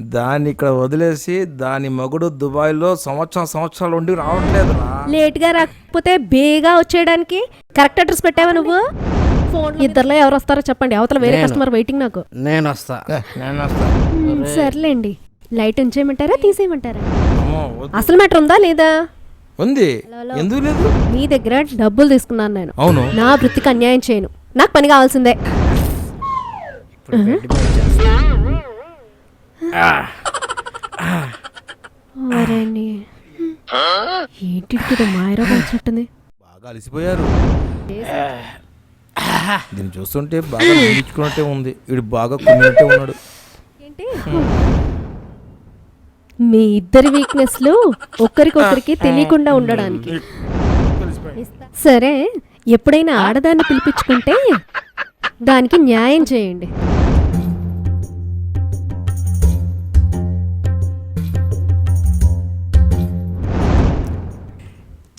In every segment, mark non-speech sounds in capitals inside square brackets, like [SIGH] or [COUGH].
దాన్ని ఇక్కడ వదిలేసి దాని మగుడు దుబాయ్లో సంవత్సరం సంవత్సరాలు ఉండి రావట్లేదురా లేట్గా రాకపోతే బేగా వచ్చేయడానికి కరెక్ట్ అడ్రస్ పెట్టావా నువ్వు? ఫోన్ ఇద్దరులో ఎవరు వస్తారో చెప్పండి. అవతల వేరే కస్టమర్ వెయిటింగ్ నాకు. నేను వస్తా. నేను వస్తా. సర్లేండి. లైట్ ఉంచేయమంటారా తీసేయమంటారా. అసలు మ్యాటర్ ఉందా లేదా? ఉంది. ఎందుకు లేదు? మీ దగ్గర డబ్బులు తీసుకున్నాను నేను. అవును. నా వృత్తికి అన్యాయం చేయను. నాకు పని కావాల్సిందే. ఒరేని. ఏంటి ఇది మాయరా వచ్చినట్టుంది? బాగా అలసిపోయారు. దీన్ని చూస్తుంటే బాగా నిలుచుకున్నట్టే ఉంది. వీడు బాగా కుమ్మినట్టే ఉన్నాడు. ఏంటి? మీ ఇద్దరి వీక్నెస్లు ఒకరికొకరికి తెలియకుండా ఉండడానికి. సరే ఎప్పుడైనా ఆడదాన్ని పిలిపించుకుంటే దానికి న్యాయం చేయండి.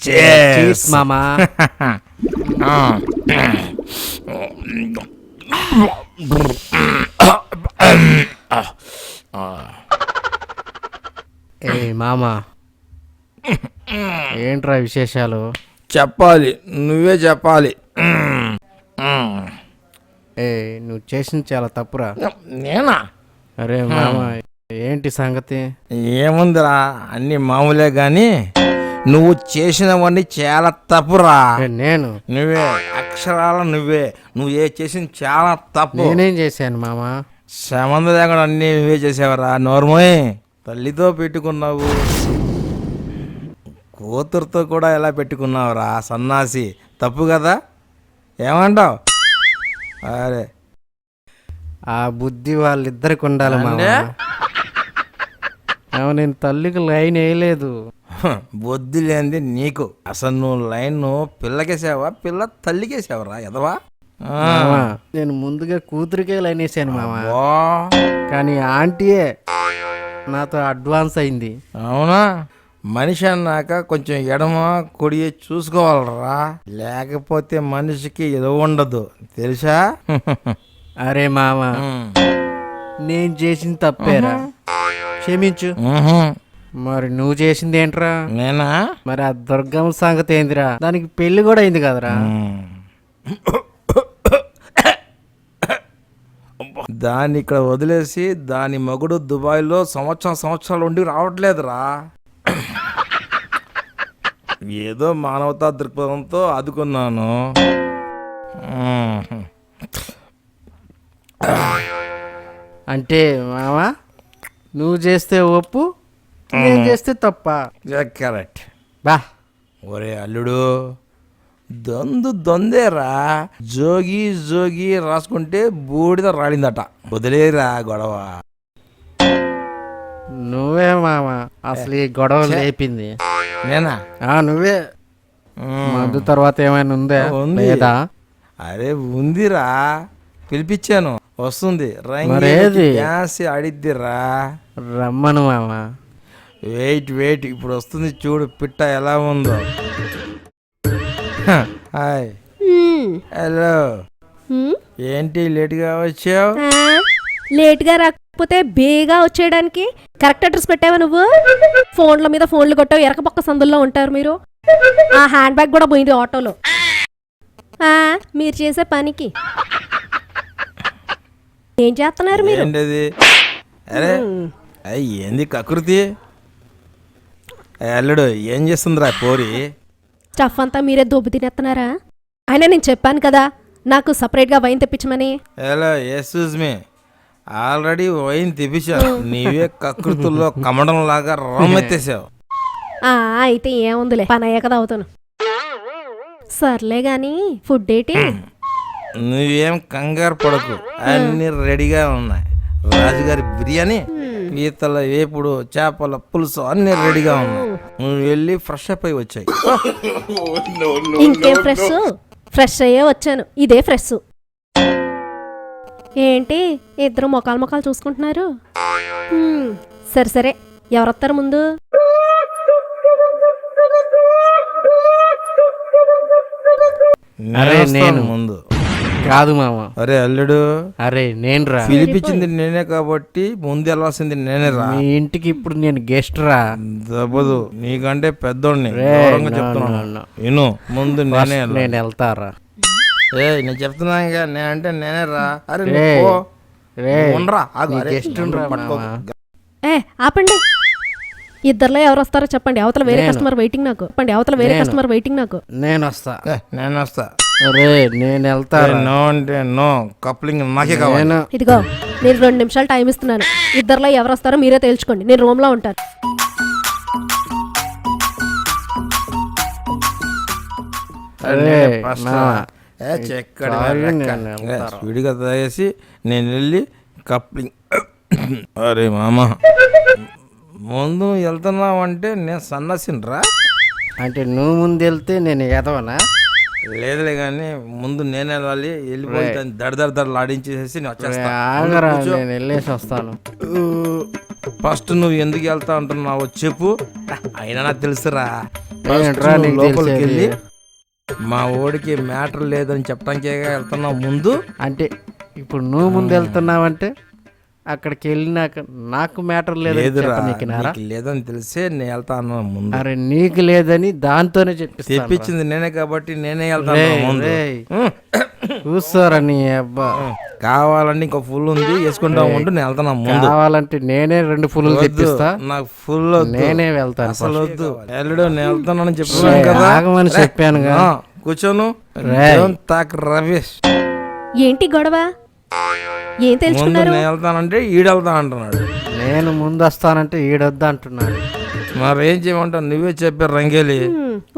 Cheers, మామా ఏ మామా ఏంట్రా విశేషాలు? చెప్పాలి. నువ్వే చెప్పాలి. ఏ నువ్వు చేసింది చాలా తప్పురా. నేనా? అరే మామా ఏంటి సంగతి? ఏముందిరా? అన్ని మామూలే గాని నువ్వు చేసినవన్నీ చాలా తప్పురా. నేను? నువ్వే అక్షరాల నువ్వే. నువ్వు ఏ చేసింది చాలా తప్పు. నేనేం చేశాను మామా? సంబంధం లేకుండా అన్ని నువ్వే చేసావరా నోర్మోయ్. తల్లితో పెట్టుకున్నావు. కూతురుతో కూడా ఎలా పెట్టుకున్నావురా సన్నాసి. తప్పు కదా? ఏమంటావు? అరే. ఆ బుద్ధి వాళ్ళిద్దరికి ఉండాలి మామా. నేను తల్లికి లైన్ వేయలేదు. లేనిది నీకు. అసలు నువ్వు లైన్ పిల్లకేసావా పిల్ల తల్లికేసావరా ఎదవా? నేను ముందుగా కూతురికే లైన్ వేసాను మామా కానీ ఆంటీయే నాతో అడ్వాన్స్ అయింది. అవునా? మనిషి అన్నాక కొంచెం ఎడమ కుడి చూసుకోవాలరా. లేకపోతే మనిషికి ఏదో ఉండదు. తెలుసా? అరే మామ. నేను చేసింది తప్పేరా. క్షమించు. మరి నువ్వు చేసింది ఏంట్రా? నేనా? మరి ఆ దుర్గమ్మ సంగతి ఏందిరా? దానికి పెళ్ళి కూడా అయింది కదరా. దాన్ని ఇక్కడ వదిలేసి దాని మగుడు దుబాయ్లో సంవత్సరం సంవత్సరాలు ఉండి రావట్లేదురా. ఏదో మానవతా దృక్పథంతో ఆదుకున్నాను. అంటే మామ నువ్వు చేస్తే ఒప్పు నేను చేస్తే తప్ప. కరెక్ట్. బా. ఒరే అల్లుడు దొందు దొందేరా. జోగి జోగి రాసుకుంటే బూడిద రాడిందట వదిలేరా గొడవ. నువ్వే మామ అసలు ఈ గొడవ లేపింది. నేనా? ఆ నువ్వే. మందు తర్వాత ఏమైనా ఉందా. లేదా? అరే ఉందిరా. పిలిపించాను. వస్తుంది. ఆడిద్దిరా. రమ్మను మామ. Wait wait. ఇప్పుడు వస్తుంది చూడు పిట్ట ఎలా ఉందో. హాయ్. హలో. ఏంటి లేట్గా వచ్చావు? లేట్గా రాకపోతే బేగా వచ్చేయడానికి కరెక్ట్ అడ్రస్ పెట్టావా నువ్వు? ఫోన్ల మీద ఫోన్లు కొట్టావు ఎరక పక్క సందుల్లో ఉంటారు మీరు. ఆ హ్యాండ్ బ్యాగ్ కూడా పోయింది ఆటోలో. మీరు చేసే పనికి. ఏం చేస్తున్నారు మీరు? అరే ఏంది కకృతి? అల్లుడు ఏం చేస్తుందిరా పోరి? స్టఫ్ అంతా మీరే దొబ్బు తినేస్తున్నారా అయినా నేను చెప్పాను కదా నాకు సపరేట్గా wine తెప్పించమని. Hello excuse me already wine తెప్పించావు నీవే కకృతుల్లో కమడం లాగా రమ్మెత్తేసావు. ఆ అయితే ఏముందిలే పని అయ్యాక అవుతాను సర్లే గాని ఫుడ్ ఏంటి? నువ్వేం కంగారు పడకు అన్ని రెడీగా ఉన్నాయి. రాజుగారి బిర్యానీ పీతల వేపుడు చేపల పులుసు అన్ని రెడీగా ఉన్నాయి. నువ్వు వెళ్ళి ఫ్రెష్ అప్ అయి వచ్చాయి. ఇంకేం ఫ్రెష్? ఫ్రెష్ అయ్యే వచ్చాను. ఇదే ఫ్రెష్. ఏంటి? ఇద్దరు మొఖాలు మొఖాలు చూసుకుంటున్నారు? హ్మ్, సరే సరే. ఎవరొస్తారు ముందు? అరే నేను వస్తాను నేను. ముందు. కాదు మామ. అరే అల్లుడు. అరే నేను రా పిలిపించింది నేనే కాబట్టి ముందు వెళ్ళాల్సింది నేనే రా మీ ఇంటికి ఇప్పుడు నేను గెస్ట్ రా. దబ్బదు. నీకంటే పెద్దోడిని. గౌరవంగా చెప్తున్నాను. no. విను ముందు నేనే. నేను వెళ్తారా? ఏ నేను చెప్తున్నాను ఇక. నేనంటే నేనే రా అరే. ఉండరా? ఏ ఆపండి. ఇద్దర్లో ఎవరు వస్తారో చెప్పండి. అవతల వేరే. కస్టమర్ వెయిటింగ్ నాకు. చెప్పండి అవతల వేరే. కస్టమర్ వెయిటింగ్ నాకు. నేను వస్తా. నేను వస్తా. రే నేను ఏ, వెళ్తారా నో అంటే నో. కప్లింగ్ నాకే కావాలి. నేను ఇదిగో నేను రెండు నిమిషాలు టైం ఇస్తున్నాను. ఇద్దర్లో ఎవరు వస్తారో మీరే తేల్చుకోండి. నేను రూమ్లో ఉంటాను. అరే, నా. స్పీడ్గా తాగేసి నేను వెళ్ళి కప్లింగ్. అరే మామ. ముందు వెళ్తున్నావు అంటే నేను సన్నసినరా. అంటే నువ్వు ముందు వెళ్తే నేను ఎదవనా? లేదులే కానీ ముందు నేను వెళ్ళాలి వెళ్ళిపోయి దాన్ని దడ దడ దడ లాడించేసేసి నేను రే, వచ్చేస్తా ఆగరా నేను వెళ్ళేసి వస్తాను. ఫస్ట్ నువ్వు ఎందుకు వెళ్తా అంటున్నావు చెప్పు. అయినా నాకు తెలుసురా. లోపలికి? వెళ్ళి మా ఓడికి మ్యాటర్ లేదని చెప్పడానికే వెళ్తున్నావు ముందు? అంటే ఇప్పుడు నువ్వు ముందు వెళ్తున్నావంటే అక్కడికి వెళ్ళినాక నాకు మ్యాటర్ నీకు లేదని తెలిసే నేను వెళ్తా అన్నా ముందు. అరే నీకు లేదని దాంతోనే చెప్పిస్తాను తెప్పించింది నేనే కాబట్టి నేనే వెళ్తాను రేయ్, ముందు. రేయ్. ఉం. చూస్తారా నీ అబ్బా? కావాలంటే ఇంకో ఫుల్ ఉంది వేసుకుంటా ఉంటూ నేను వెళ్తాను ముందు. కావాలంటే నేనే రెండు ఫుల్లు వద్దు, తెప్పిస్తా. నాకు ఫుల్ నేనే వెళ్తాను అసలు వద్దు. ఎల్లుడు నేను వెళ్తానని చెప్తున్నాను కదా. ఆగమని ఆ, కూర్చోను. talk rubbish. ఏంటి గొడవ? ఏం తెలుసుకున్నారు? నేను వెళ్తానంటే ఈడు వెళ్తా అంటున్నాడు. నేను ముందు వస్తానంటే ఈడొద్దు అంటున్నాడు. మరి ఏం చేయమంటావు? నువ్వే చెప్పారు రంగేలి.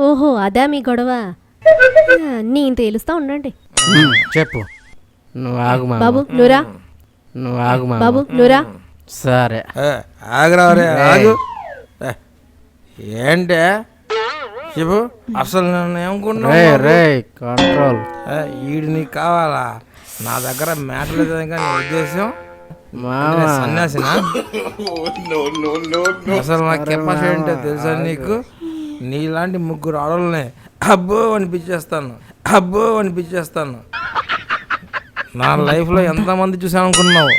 ఓహో అదా మీ గొడవ? నేను తేలుస్తా ఉండండి. ఉమ్, చెప్పు. నువ్వు ఆగు మామ. బాబు నువ్వురా. నువ్వు ఆగు మామ. బాబు నువ్వురా. సరే. ఏ, ఆగురా రే ఆగు. ఏ, ఏంటే? చెప్పు. అసలు నేను రే ఏమనుకుంటున్నావు రే కంట్రోల్ ఏ, ఈడు నీకు కావాలా? నా దగ్గర మ్యాటర్ లేదని కానీ నీ ఉద్దేశం? సన్యాసినా? అసలు నా కెపాసిటీ ఏంటో తెలుసా నీకు? నీలాంటి ముగ్గురు ఆడవాళ్ళని అబ్బో అనిపించేస్తాను. అబ్బో అనిపించేస్తాను. నా లైఫ్లో ఎంతమంది చూసాను అనుకున్నావు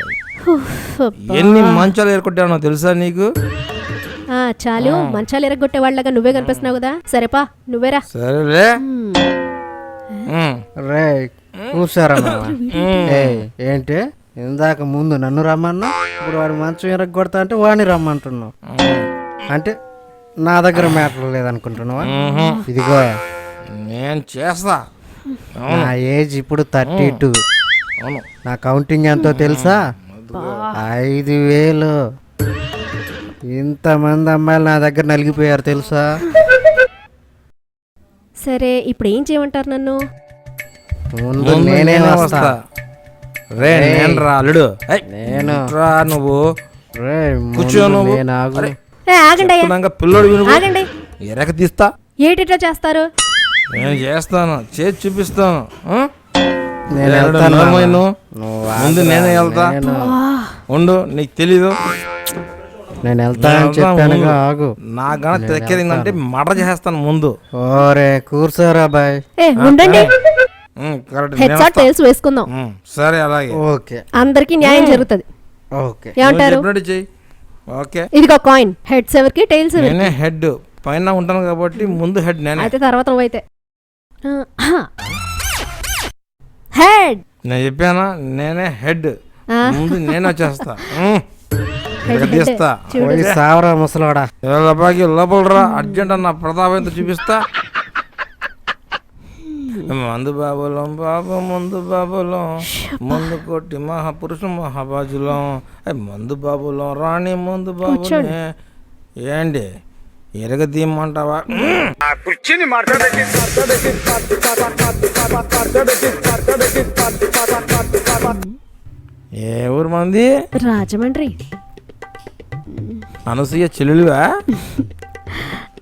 ఎన్ని మంచాలు ఏర్కొట్టానో తెలుసా నీకు? ఆ, చాలు. మంచాలు ఎరగొట్టే వాళ్ళగా నువ్వే కనిపిస్తున్నావు కదా. సరేపా నువ్వేరా. సరేలే. హ్మ్. ఉమ్. రే కూసారా మామ. ఏయ్, ఏంటి? ఇందాక ముందు నన్ను రమ్మన్నా ఇప్పుడు వాడు మంచం ఎరగొడతా అంటే వాడిని రమ్మంటున్నావు. అంటే నా దగ్గర మ్యాటర్ లేదనుకుంటున్నావా. ఇదిగో. నేను చేస్తా. నా ఏజ్ ఇప్పుడు థర్టీ టూ. అవును. నా కౌంటింగ్ ఎంతో తెలుసా? ఐదు వేలు. ఇంతమంది అమ్మాయిలు నా దగ్గర నలిగిపోయారు తెలుసా? సరే ఇప్పుడు ఏం చేయమంటారు నన్ను? ముందు నేనే వస్తా. రే నేను రా అల్లుడు. నేను. రా నువ్వు? రే కూర్చో నువ్వు. నేను ఆగు. అరే. ఏ, ఆగండి అయ్యా. పిల్లోడు విను. ఆగండి. ఎరక తీస్తా. ఏటిట్లా చేస్తారు? నేను చేస్తాను. చేసి చూపిస్తాను? నేను వెళ్తాను ముందు నేనే వెళ్తా. ఉండు నీకు తెలీదు. నేను వెళ్తానని వెళ్తా చెప్పానుగా ముందు. ఆగు. నా గన తెక్కేదిందంటే మర్డర్ చేస్తాను ముందు. ఓరే కూర్చోరా బాయ్. ఏ ఉండండి. Um, correct. హెడ్ నేను షాట్ వస్తా. టైల్స్ వేసుకుందాం సరే అలాగే. ఓకే. అందరికి న్యాయం జరుగుతుంది. ఓకే. ఏమంటారు? ఓకే. ఇదిగో కాయిన్ హెడ్స్ ఎవరికి టైల్స్ నేనే హెడ్ పైన ఉంటాను కాబట్టి ముందు హెడ్ నేనే. అయితే తర్వాత నువ్వైతే హెడ్ నేను చెప్పానా? నేనే హెడ్. ముందు నేను వచ్చేస్తా. [LAUGHS] తీస్తా. సావరా ముసలోడా. లోపలికి లోపల రా. అర్జెంట్ అన్న ప్రతాప్ ఎంత చూపిస్తా. మందు బాబులం బాబు మందు బాబులం మందు కొట్టి మహాపురుషు మహాబాజులం. మందు బాబులం రాణి మందు బాబులే. ఏంటి ఎరగ తీయమంటావా? ఏ ఊరు మంది? రాజమండ్రి. అనసూయ చెల్లెలువా?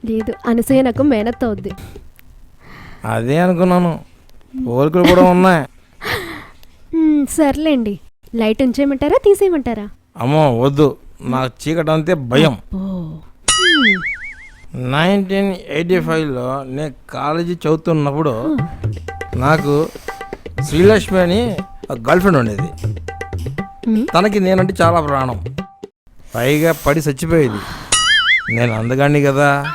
లేదు అనసూయ నాకు మేనత్ అవుద్ది అదే అనుకున్నాను. పోలికలు కూడా ఉన్నాయి. సర్లేండి. లైట్ ఉంచేయమంటారా తీసేయమంటారా? అమ్మో వద్దు. నాకు చీకటి అంతే భయం. ఓ నైన్టీన్ ఎయిటీ ఫైవ్లో నేను కాలేజీ చదువుతున్నప్పుడు నాకు శ్రీలక్ష్మి అని గర్ల్ ఫ్రెండ్ ఉండేది. తనకి నేనంటే చాలా ప్రాణం. పైగా పడి చచ్చిపోయేది. నేను అందగాన్ని కదా.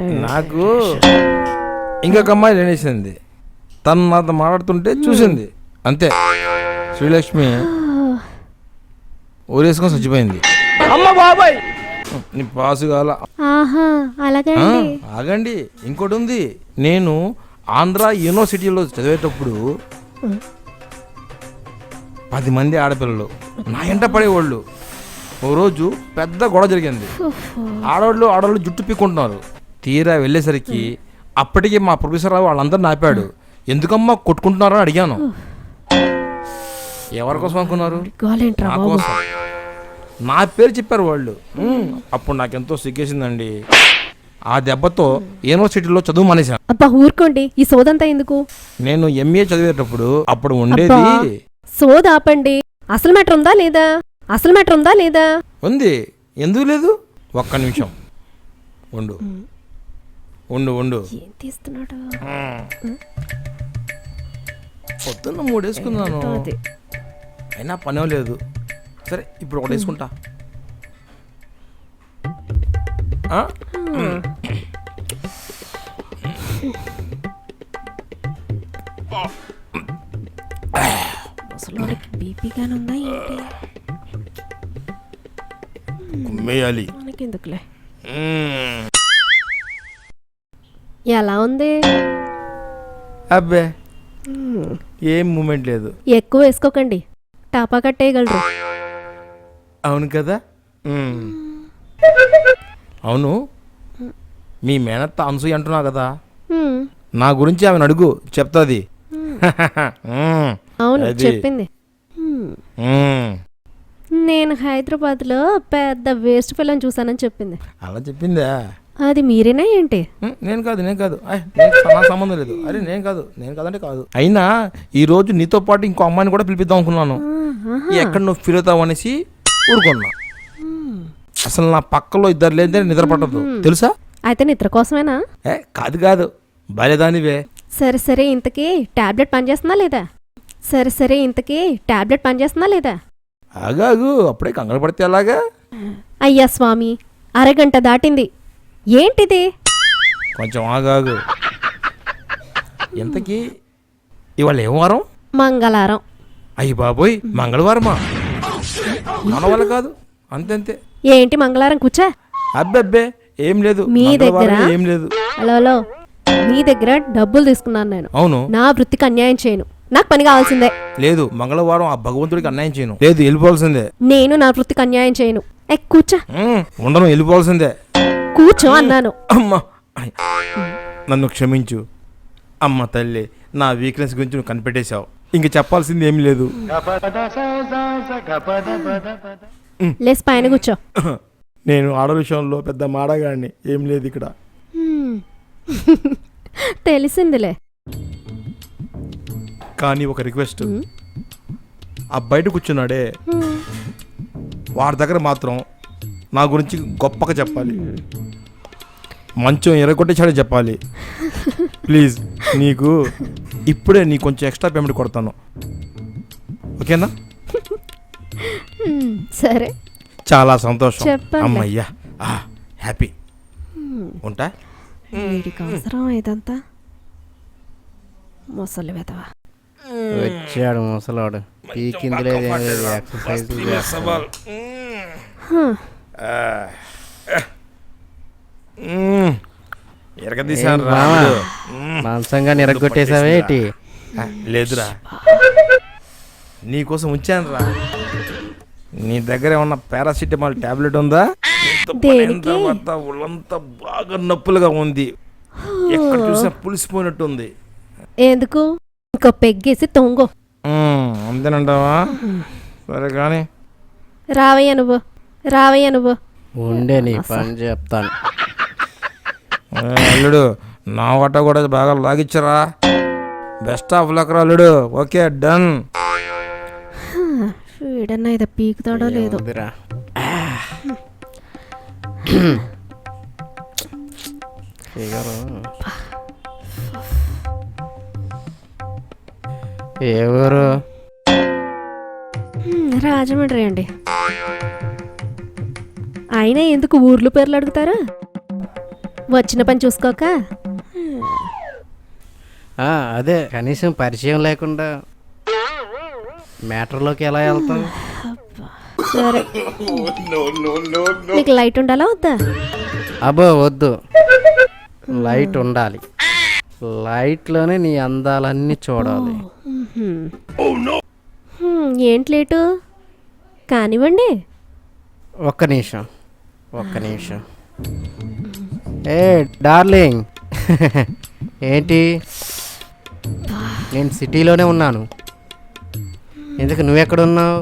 నాకు ఇంకొక అమ్మాయి లేనేసింది. తను నాతో మాట్లాడుతుంటే చూసింది. అంతే. శ్రీలక్ష్మి ఊరేసుకొని చచ్చిపోయింది. అమ్మ బాబాయ్! నీ పాసు కాల ఆహా అలాగే ఆ, అండి ఆగండి. ఇంకోటి ఉంది. నేను ఆంధ్ర యూనివర్సిటీలో చదివేటప్పుడు పది మంది ఆడపిల్లలు. నా ఎంట పడేవాళ్ళు. ఓ రోజు పెద్ద గొడవ జరిగింది. ఆడవాళ్ళు ఆడవాళ్ళు జుట్టు పీక్కుంటున్నారు. తీరా వెళ్ళేసరికి అప్పటికి మా ప్రొఫెసర్ వాళ్ళందరిని ఆపాడు. ఎందుకమ్మా కొట్టుకుంటున్నారో అడిగాను. ఎవరి కోసం అనుకున్నారు? నా కోసం. నా పేరు చెప్పారు వాళ్ళు. అప్పుడు నాకెంతో సిగ్గేసిందండి. ఆ దెబ్బతో యూనివర్సిటీలో చదువు మానేశాను. అబ్బా ఊరుకోండి. ఈ సోదంతా ఎందుకు? నేను ఎంఏ చదివేటప్పుడు అప్పుడు ఉండేది. సోద ఆపండి. అసలు మ్యాటర్ ఉందా లేదా? అసలు మ్యాటర్ ఉందా లేదా? ఉంది. ఎందుకు లేదు? ఒక్క నిమిషం. ఉండు. ఉండు ఉండు. ఏం తీస్తున్నాడు? పొద్దున్న మూడు వేసుకున్నాను అది. అయినా పనే లేదు సరే ఇప్పుడు ఒకటి వేసుకుంటా. ఆ? అసలు వాడికి బీపీ గాని ఉందా ఏంటి? కుమ్మేయాలి. మనకెందుకులే? మ్మ్. ఎలా ఉంది? అబ్బే. ఏం మూమెంట్ లేదు. ఎక్కువ వేసుకోకండి. టాపా కట్టేయగలరు. అవును కదా. అవును. మీ మేనత్త అనసూయ అంటున్నావు కదా. నా గురించి ఆమెను అడుగు. చెప్తాది. అవును. చెప్పింది. నేను హైదరాబాద్లో పెద్ద వేస్ట్ పిల్లని చూసానని చెప్పింది. అలా చెప్పిందా? అది మీరేనా ఏంటి? నేను కాదు నేను కాదు. నా సంబంధం లేదు. అరే నేను కాదు నేను కాదంటే కాదు. అయినా ఈ రోజు నీతో పాటు ఇంకో అమ్మాయిని కూడా పిలిపిద్దాం అనుకున్నాను. ఎక్కడ నువ్వు ఫీల్ అవుతావు అనేసి ఊరుకున్నా. అసలు నా పక్కలో ఇద్దరు లేదంటే నిద్ర పట్టదు. తెలుసా? అయితే నిద్ర కోసమేనా? ఏ కాదు కాదు. బాలేదానివే సరే సరే ఇంతకీ టాబ్లెట్ పనిచేస్తుందా లేదా? సరే సరే ఇంతకీ టాబ్లెట్ పనిచేస్తుందా లేదా? ఆగాగు అప్పుడే కంగారు పడితే అలాగా అయ్యా స్వామి అరగంట దాటింది. ఏంటిది? కొంచెం ఆగాగు. ఇంతకీ ఇవాళ ఏం వారం? మంగళారం అయ్యి బాబోయ్ మంగళవారమా? మన వల్ల కాదు అంతే ఏంటి మంగళవారం కూర్చా. అబ్బబ్బే ఏం లేదు. మీ మంగళవారం దగ్గర? ఏం లేదు. Hello hello. మీ దగ్గర డబ్బులు తీసుకున్నాను నేను. అవును. నా వృత్తికి అన్యాయం చేయను. నాకు పని కావాల్సిందే. లేదు మంగళవారం ఆ భగవంతుడికి అన్యాయం చేయను. లేదు వెళ్ళిపోవాల్సిందే. నేను నా వృత్తికి అన్యాయం చేయను. ఏ కూర్చో. ఉమ్, ఉండను వెళ్ళిపోవాల్సిందే. కూర్చో అన్నాను అమ్మా నన్ను క్షమించు అమ్మ తల్లి నా వీక్నెస్ గురించి నువ్వు కనిపెట్టేశావు ఇంక చెప్పాల్సింది ఏమీ లేదు లేసి పైన కూర్చో నేను ఆడ విషయంలో పెద్ద మాడగాడిని ఏం లేదు ఇక్కడ. తెలిసిందిలే కానీ ఒక రిక్వెస్ట్. ఆ బయట కూర్చున్నాడే. వాడి దగ్గర మాత్రం నా గురించి గొప్పగా చెప్పాలి మంచం ఎరగొట్టేసాడే చెప్పాలి. ప్లీజ్ నీకు ఇప్పుడే నీ కొంచెం ఎక్స్ట్రా పేమెంట్ కొడతాను. ఓకేనా. సరే. చాలా సంతోషం. చెప్పండి. అమ్మయ్యా. ఆ, హ్యాపీ. ఉంటా? వీడికి అవసరం ఇదంతా? ముసలి వెదవా వచ్చాడు ముసలాడు. పీకింది లేదు. ఎక్సర్సైజ్ ఎరగదీశాను. మాంసంగా నిరగొట్టేసావేటి ఆ, లేదురా. నీకోసం ఉంచాను రా. నీ దగ్గర ఏమన్నా పారాసిటమాల్ టాబ్లెట్ ఉందా? తర్వాత ఒళ్ళంతా బాగా నొప్పులుగా ఉంది. ఎక్కడ చూసినా పులిసిపోయినట్టు ఉంది ఎందుకు? ఇంకో పెగ్గేసి తొంగో. అంతేనంటావా? సరే కానీ రావయ్య నువ్వు. రావయ్య నువ్వు. ఉండే నీ పని చెప్తాను. అల్లుడు నా వట కూడా బాగా లాగిచ్చరా. బెస్ట్ ఆఫ్ లక్ రా అల్లుడు. ఓకే డన్ వీడన్నా ఇది పీకుతాడో లేదో. ఏ ఊరు రాజమండ్రి అండి. అయినా ఎందుకు ఊర్లు పేర్లు అడుగుతారు? వచ్చిన పని చూసుకోక? అదే కనీసం పరిచయం లేకుండా మ్యాటర్లోకి ఎలా వెళ్తాం సరే. మీకు లైట్ ఉండాలా వద్దా? అబ్బో వద్దు. లైట్ ఉండాలి. లైట్లోనే నీ అందాలన్నీ చూడాలి. ఏంటి లేటు? కానివ్వండి. ఒక్క నిమిషం ఒక్క నిమిషం. ఏ డార్లింగ్. ఏంటి? నేను సిటీలోనే ఉన్నాను. ఎందుకు నువ్వెక్కడున్నావు?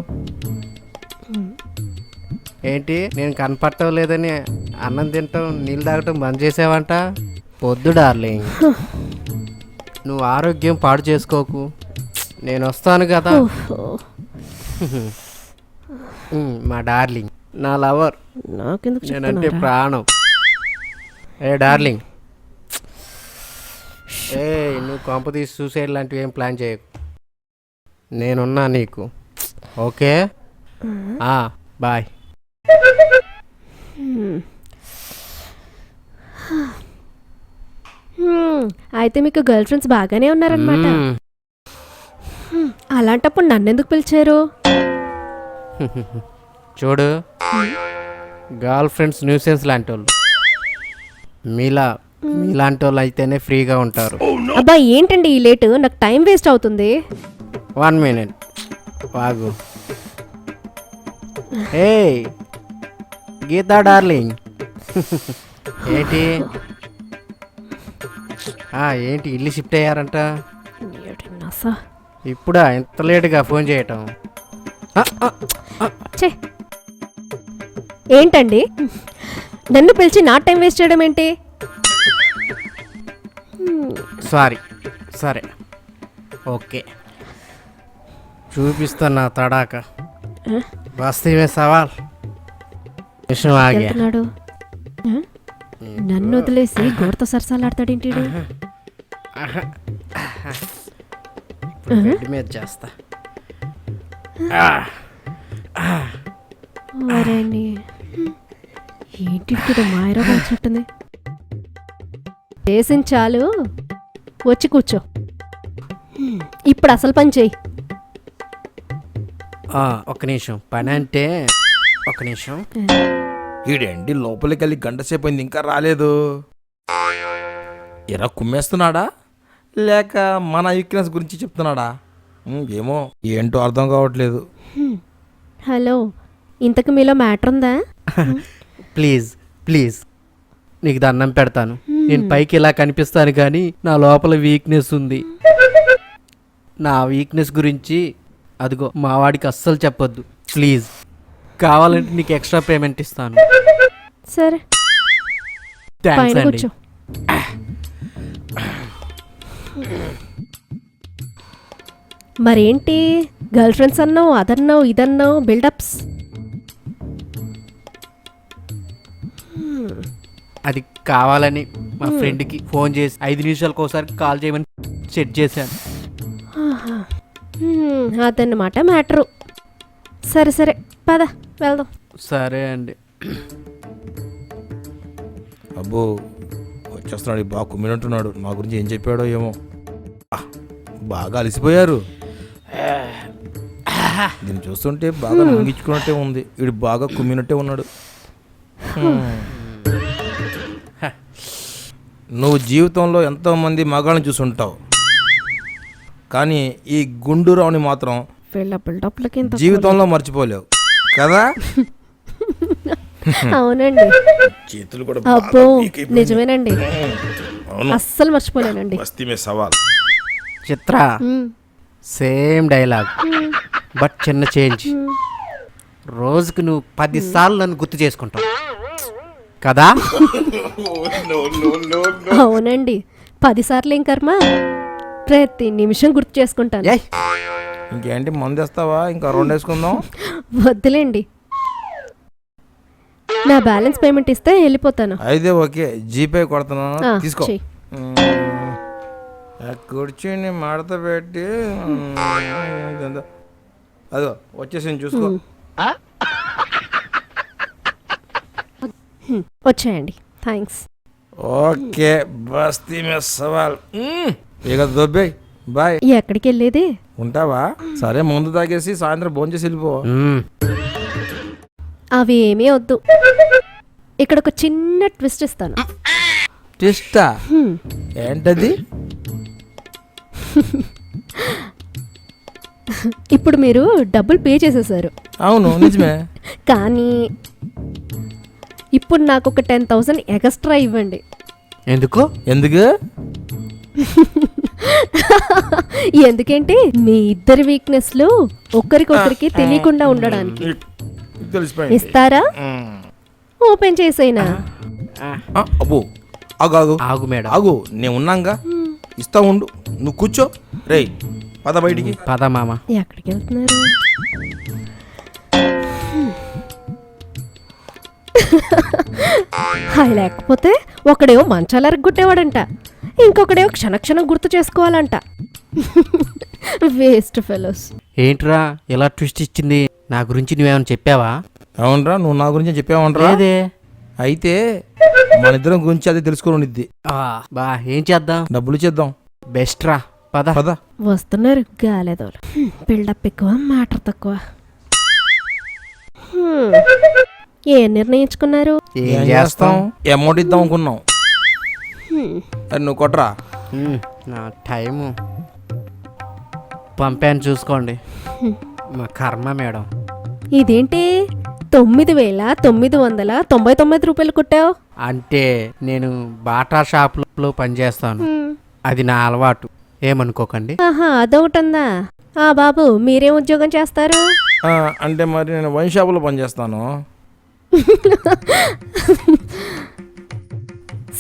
ఏంటి? నేను కనపడటం లేదని అన్నం తింటాం నీళ్ళు తాగటం బంద్ చేసావంట? వద్దు డార్లింగ్. నువ్వు ఆరోగ్యం పాడు చేసుకోకు. నేను వస్తాను కదా. మా డార్లింగ్. నా లవర్. నాకెందుకు నేనంటే? ప్రాణం. ఏ డార్లింగ్. ఏ నువ్వు కొంపతీసి సూసైడ్ లాంటివి ఏం ప్లాన్ చేయకు. నేనున్నా నీకు. ఓకే? బాయ్. అయితే మీకు గర్ల్ ఫ్రెండ్స్ బాగానే ఉన్నారనమాట. అలాంటప్పుడు నన్ను ఎందుకు పిలిచారు? [LAUGHS] చూడు. గర్ల్ ఫ్రెండ్స్ న్యూసెన్స్ లాంటి వాళ్ళు మీలా మీలాంటి వాళ్ళు అయితేనే ఫ్రీగా ఉంటారు. అబ్బా ఏంటండి ఈ లేటు? నాకు టైం వేస్ట్ అవుతుంది. One minute. వాగు. ఏ గీతా డార్లింగ్. ఏంటి? ఏంటి? ఇల్లు షిఫ్ట్ అయ్యారంట. ఇప్పుడా? ఇంత లేటుగా ఫోన్ చేయటం? ఏంటండి? నన్ను పిలిచి నా టైం వేస్ట్ చేయడం ఏంటి? సారీ సరే. ఓకే. చూపిస్తున్నా తడాక. వస్తే సవాల్. విషయం ఆగే. వెళ్తున్నాడు. ఆ? నన్ను వదిలేసి గోడతో సరసాలాడతాడేంటి ఈడు? ఇప్పుడు బెడ్ మీద చేస్తా. మరేని ఏంటి మాయరా వచ్చినట్టుంది చేసింది చాలు. వచ్చి కూర్చో. ఇప్పుడు అసలు పని చెయ్యి ఆ, ఒక్క నిమిషం. పని అంటే ఒక్క నిమిషం. ఈడేంటి లోపలికి వెళ్ళి గంట సేపు అయింది ఇంకా రాలేదు. ఎరా కుమ్మేస్తున్నాడా? లేక మన వీక్నెస్ గురించి చెప్తున్నాడా? ఉమ్, ఏమో ఏంటో అర్థం కావట్లేదు. హలో ఇంతకు మీలో మ్యాటర్ ఉందా? [LAUGHS] Please please. నీకు దండం పెడతాను. నేను పైకి ఇలా కనిపిస్తాను కానీ నా లోపల వీక్నెస్ ఉంది. నా వీక్నెస్ గురించి అదిగో మా వాడికి అస్సలు చెప్పొద్దు. ప్లీజ్ కావాలంటే నీకు ఎక్స్ట్రా పేమెంట్ ఇస్తాను. సరే. థ్యాంక్స్ అండి. మరేంటి? గర్ల్ ఫ్రెండ్స్ అన్నావు అదన్నావు ఇదన్నావు బిల్డప్స్ అది కావాలని మా ఫ్రెండ్కి ఫోన్ చేసి ఐదు నిమిషాలకు ఒకసారి కాల్ చేయమని సెట్ చేశాను. అదన్నమాట మ్యాటరు. సరే సరే పద వెళ్దాం. సరే అండి. అబ్బో వచ్చేస్తున్నాడు ఈ బాగా కుమ్మినట్టున్నాడు నా గురించి ఏం చెప్పాడో ఏమో. ఆ, బాగా అలసిపోయారు. దీన్ని చూస్తుంటే బాగా ముగించుకున్నట్టే ఉంది. వీడు బాగా కుమ్మినట్టే ఉన్నాడు. నువ్వు జీవితంలో ఎంతో మంది మగాళ్ళని చూసుంటావు. కానీ ఈ గుండూరావుని మాత్రం జీవితంలో మర్చిపోలేవు. కదా? [LAUGHS] అవునండి. చేతులు కూడా అబ్బో నిజమేనండి. అవును. అస్సలు మర్చిపోలేనండి. మస్తీ మే సవాల్. చిత్ర. Same dialogue. బట్ చిన్న చేంజ్. రోజుకు నువ్వు పది సార్లు నన్ను గుర్తు చేసుకుంటావు. కదా? అవునండి. పదిసార్లు ఏం కర్మ? ప్రతి నిమిషం గుర్తు చేసుకుంటాను. ఏయ్! ఇంకేంటి మందు వేస్తావా ఇంకా రెండు వేసుకుందాం వద్దులేండి. నా బ్యాలెన్స్ పేమెంట్ ఇస్తే వెళ్ళిపోతాను. అయితే ఓకే జీపే కొడుతున్నాను ఆ, తీసుకో. చెయ్. మ్మ్. ఆ కుర్చీని మడత పెట్టి మ్, ఇదంతా. అదో వచ్చేసింది చూసుకో. వచ్చేయండి. థ్యాంక్స్ ఓకే బస్తీ మే సవాల్. ఇక దొబ్బే బాయ్. ఎక్కడికి వెళ్ళేది? ఉంటావా? సరే ముందు తాగేసి సాయంత్రం భోంచేసి వెళ్ళిపో. అవి ఏమీ వద్దు. ఇక్కడ ఒక చిన్న ట్విస్ట్ ఇస్తాను. హ్మ్. ఏంటది? [LAUGHS] ఇప్పుడు మీరు డబ్బులు పే చేసేసారు. అవును నిజమే. కానీ ఇప్పుడు నాకు ఒక టెన్ థౌసండ్ ఎక్స్ట్రా ఇవ్వండి. ఎందుకు? ఎందుకు? ఎందుకంటే? మీ ఇద్దరి వీక్నెస్లు ఒకరికొకరికి తెలియకుండా ఉండడానికి. తెలిసిపోయింది. ఇస్తారా. ఓపెన్ చేసేనా? అబ్బో ఆగు ఆగు. ఆగు మేడం. ఆగు నేను ఉన్నాగా. ఇస్తా ఉండు. నువ్వు కూర్చో. రేయ్ పద బయటికి. పద మామ. ఎక్కడికి వెళ్తున్నారు? హాయ్ లేకపోతే ఒకడేమో మంచాలు ఎరగొట్టేవాడంట ఇంకొకడేమో క్షణక్షణం గుర్తు చేసుకోవాలంట. Waste fellows. ఏంట్రా ఇలా ట్విస్ట్ ఇచ్చింది? నా గురించి నువ్వేమైనా చెప్పావా? అవునరా నువ్వు నా గురించి చెప్పావంటరా? లేదే అయితే మన ఇద్దరం గురించి అది తెలుసుకొని ఉండిద్ది ఆ, బా ఏం చేద్దాం? డబ్బులు చేద్దాం. బెస్ట్ రా పద. పద. వస్తున్నారు గాలేదోలు. బిల్డప్ ఎక్కువ మ్యాటర్ తక్కువ. ఏం నిర్ణయించుకున్నారు? ఏం చేస్తాం? అమౌంట్ ఇద్దాం అనుకున్నాం. అది నువ్వు కొట్టరా మ్మ్, నా టైము. పంపాను చూసుకోండి. మా కర్మ మేడం. ఇదేంటి? తొమ్మిది వేల తొమ్మిది వందల తొంభై తొమ్మిది రూపాయలు కొట్టావు? అంటే నేను బాటా షాప్లో పనిచేస్తాను. అది నా అలవాటు. ఏమనుకోకండి. ఆహా అదొకటుందా? ఆ బాబు మీరేం ఉద్యోగం చేస్తారు? ఆ, అంటే మరి నేను వైన్ షాపులో పనిచేస్తాను.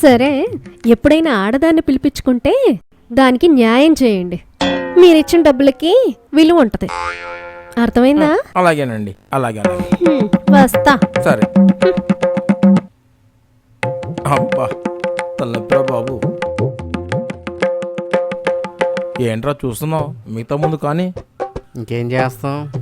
సరే ఎప్పుడైనా ఆడదాన్ని పిలిపించుకుంటే దానికి న్యాయం చేయండి. మీరిచ్చిన డబ్బులకి విలువ ఉంటుంది. అర్థమైందా? అలాగేనండి. అలాగే అలాగే. హ్మ్, వస్తా. సరే. అబ్బా తలనొప్పిరా బాబు. ఏంట్రా చూస్తున్నావు? మిగతా ముందు కానీ. ఇంకేం చేస్తాం?